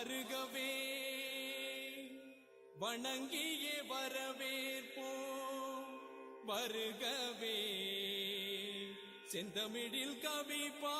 வருகவே வணங்கிய வரவேற்போம். வருகவே செந்தமிழில் கவிப்பா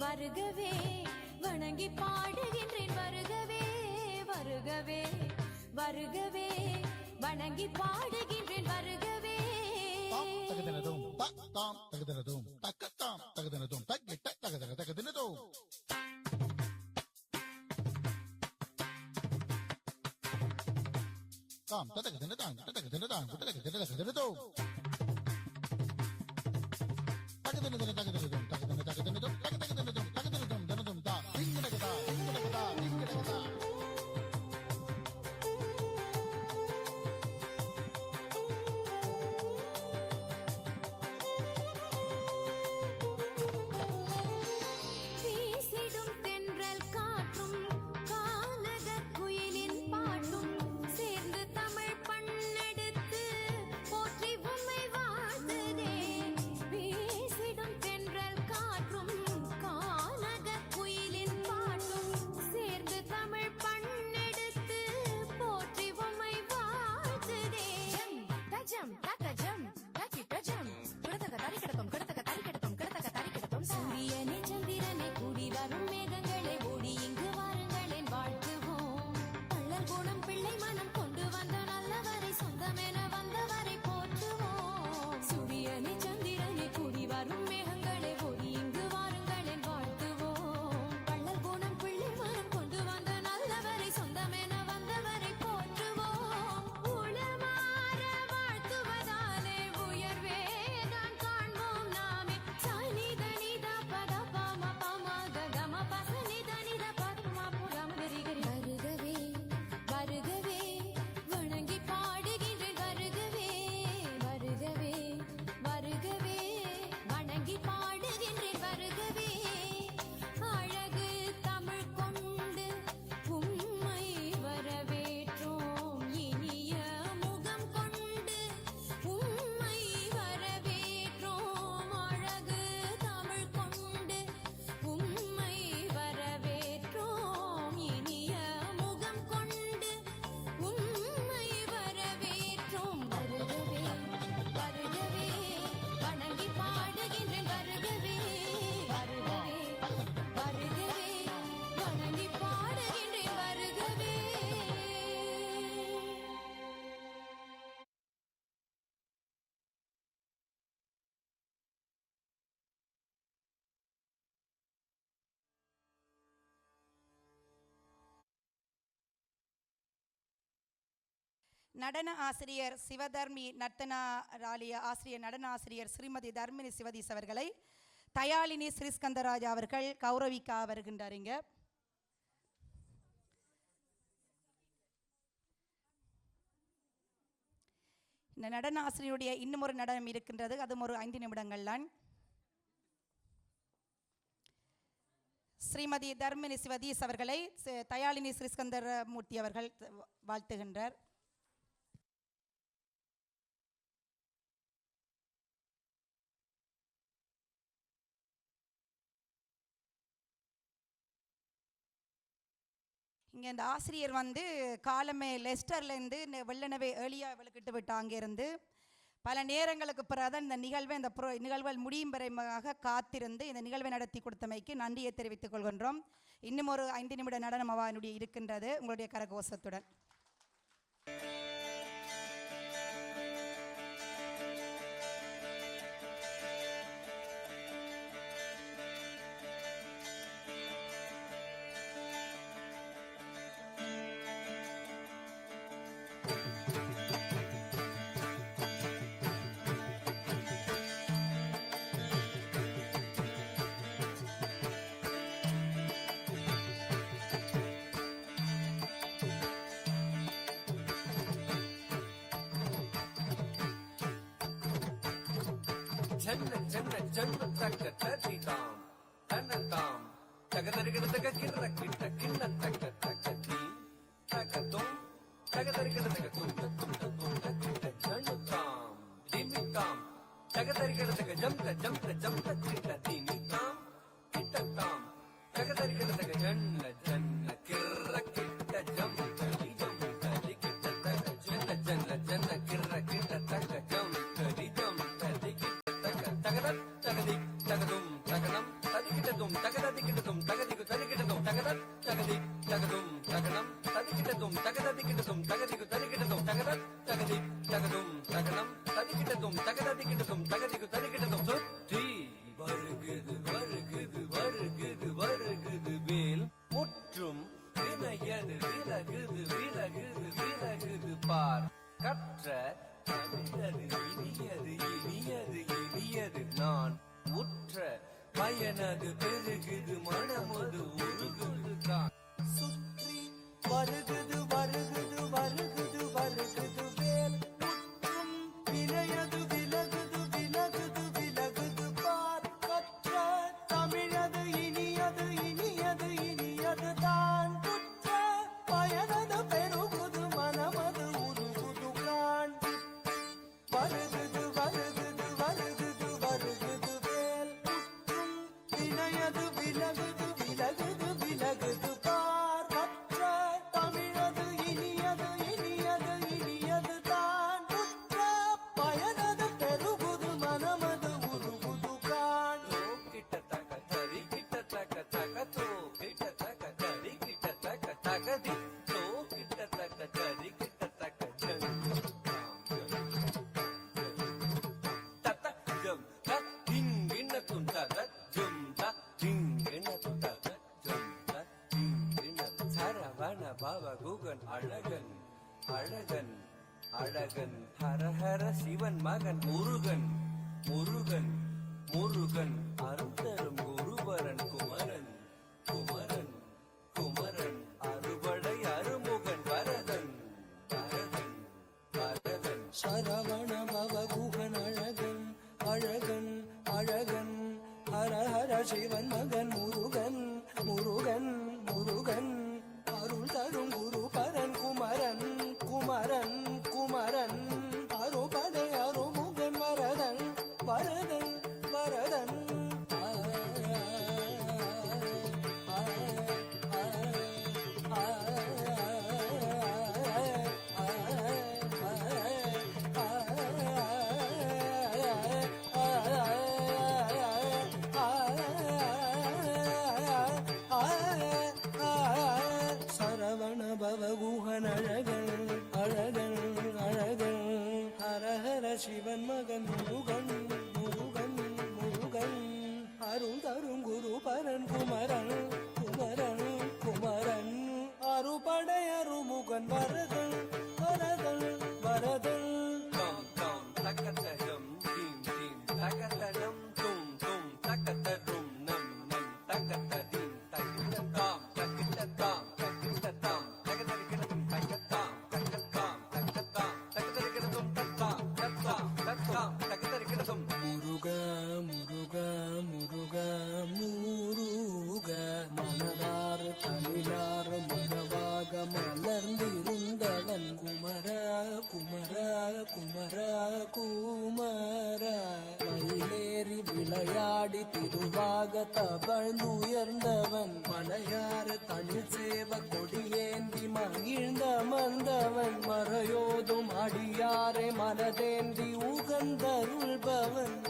வருகவே வணங்கி பாடுகின்றேன் வருகவே வருகவே வருகவே வணங்கி பாடுகின்றேன் வருகவே. தகுதனதும் தாம் தகுதனதும் தக்கத்தாம் தகுதனதும் தக்கிட்ட தகுதக தகுதினதும். தாம் ததகதினதாம் ததகதினதாம் ததகதினதகதினதும் தகுதினதன தகுதினதும். நடன ஆசிரியர் சிவதர்மி நர்த்தனாராலய ஆசிரியர் நடன ஆசிரியர் ஸ்ரீமதி தர்மினி சிவதீஸ் அவர்களை தயாளினி ஸ்ரீஸ்கந்தராஜா அவர்கள் கௌரவிக்க வருகின்றாருங்க இந்த நடன ஆசிரியருடைய இன்னும் ஒரு நடனம் இருக்கின்றது. அதுவும் ஒரு ஐந்து நிமிடங்கள்தான். ஸ்ரீமதி தர்மினி சிவதீஸ் அவர்களை தயாலினி தயாளினி ஸ்ரீஸ்கந்தர மூர்த்தி அவர்கள் வாழ்த்துகின்றார். இங்கே இந்த ஆசிரியர் வந்து காலமே லெஸ்டர்லேருந்து வெள்ளனவே ஏழியாக விளக்கிட்டு விட்டு அங்கேருந்து. பல நேரங்களுக்கு பிறகு இந்த நிகழ்வை இந்த புற நிகழ்வுகள் முடியும் வரைமாக காத்திருந்து இந்த நிகழ்வை நடத்தி கொடுத்தமைக்கு நன்றியை தெரிவித்துக் கொள்கின்றோம். இன்னும் ஒரு ஐந்து நிமிட நடனம் அவனுடைய இருக்கின்றது. உங்களுடைய கரகோசத்துடன். ஜன்ன ஜன்ன ஜன்ம தக்க தரிதாம் தன்னதாம் தகதரிகிடதக கிண்ண கிண்ண கிண்ண தக்க தக்க தீ தகதும் தகதரிகிடதக துண்ட துண்ட துண்ட கிட்ட ஜன்னுதாம் திமிதாம் தகதரிகிடதக ஜம்த ஜம்த ஜம்த கிட்ட திமிதாம் தகதும் தகனம் ததிகிட்டதும் தகததிகிட்டதும் தகதிக்கு ததிகிட்டதும் சுற்றி வருகுது வருகுது வருகுது வருகுது வேல் முற்றும் வினையது விலகுது விலகுது விலகுது பார். கற்ற தமிழது இனியது இனியது இனியது நான். உற்ற பயனது பெருகுது மனமது உருகுது தான். சுற்றி வருகுது வருகுது தத்த ஜம் த திங்கிண்ணத்தும் தத ஜும் த திங்கிண்ணத்தும் தத ஜும் த திங்கிண்ண சரவண பவ குகன் அழகன் அழகன் அழகன் ஹர ஹர சிவன் மகன் முருகன் முருகன் முருகன் ಶರ மனதேந்தி உகந்தருள்பவன்.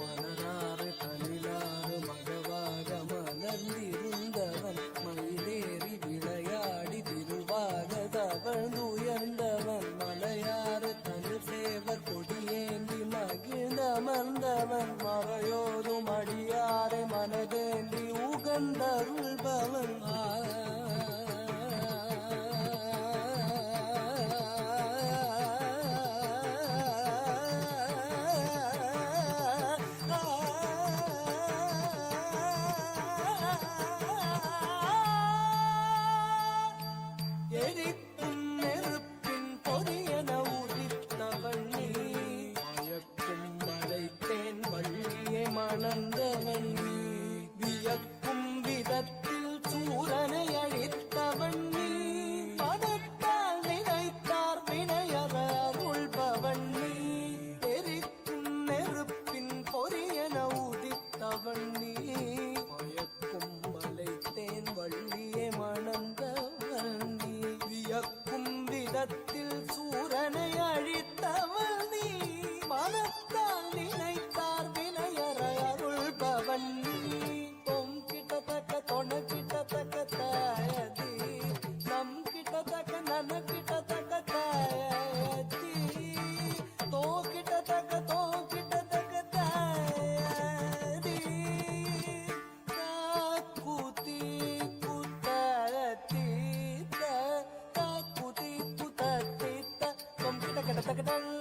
கிட்ட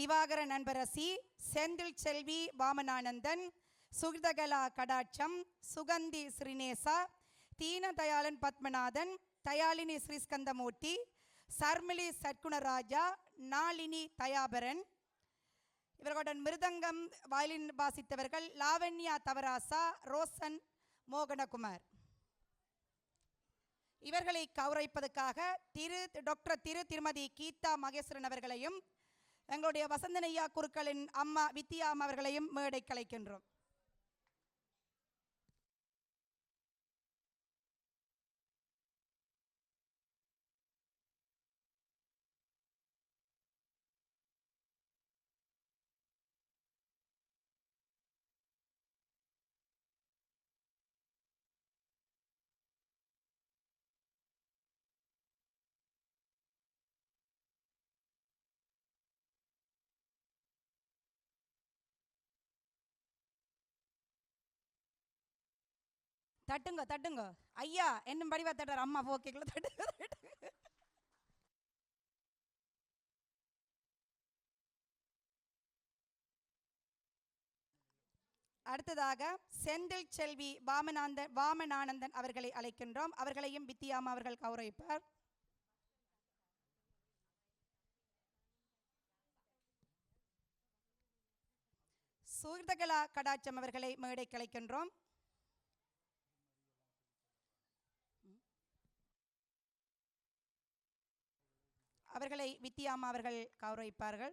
திவாகர நண்பரசி செந்தில் செல்வி வாமனானந்தன் சுகிதகலா கடாட்சம் சுகந்தி ஸ்ரீநேசா தீனதயாளன் பத்மநாதன் தயாளினி ஸ்ரீஸ்கந்தமூர்த்தி சர்மிளி சற்குணராஜா நாளினி தயாபரன். இவர்களுடன் மிருதங்கம் வயலின் வாசித்தவர்கள் லாவண்யா தவராசா ரோசன் மோகனகுமார். இவர்களை கௌரவிப்பதற்காக திரு டாக்டர் திரு திருமதி கீதா மகேஸ்வரன் அவர்களையும் எங்களுடைய வசந்தனையா குருக்களின் அம்மா வித்தியா அம்மா அவர்களையும் மேடை கலைக்கின்றோம் தட்டுங்க தட்டுங்க. ஐயா என்னும் படிவா தட்டார் அம்மா ஓகேங்களா தட்டுங்க தட்டுங்க அடுத்ததாக செந்தில் செல்வி வாமனாந்தன் வாமனானந்தன் அவர்களை அழைக்கின்றோம். அவர்களையும் வித்தியாமா அவர்கள் கௌரவிப்பார். சூர்தகலா கடாச்சம் அவர்களை மேடை கலைக்கின்றோம் அவர்களை வித்தியாமா அவர்கள் கௌரவிப்பார்கள்.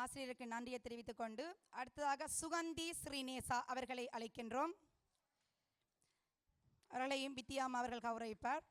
ஆசிரியருக்கு நன்றியை தெரிவித்துக் கொண்டு அடுத்ததாக சுகந்தி ஸ்ரீநேசா அவர்களை அழைக்கின்றோம். அவர்களையும் வித்யாம் அவர்கள் கௌரவிப்பார்.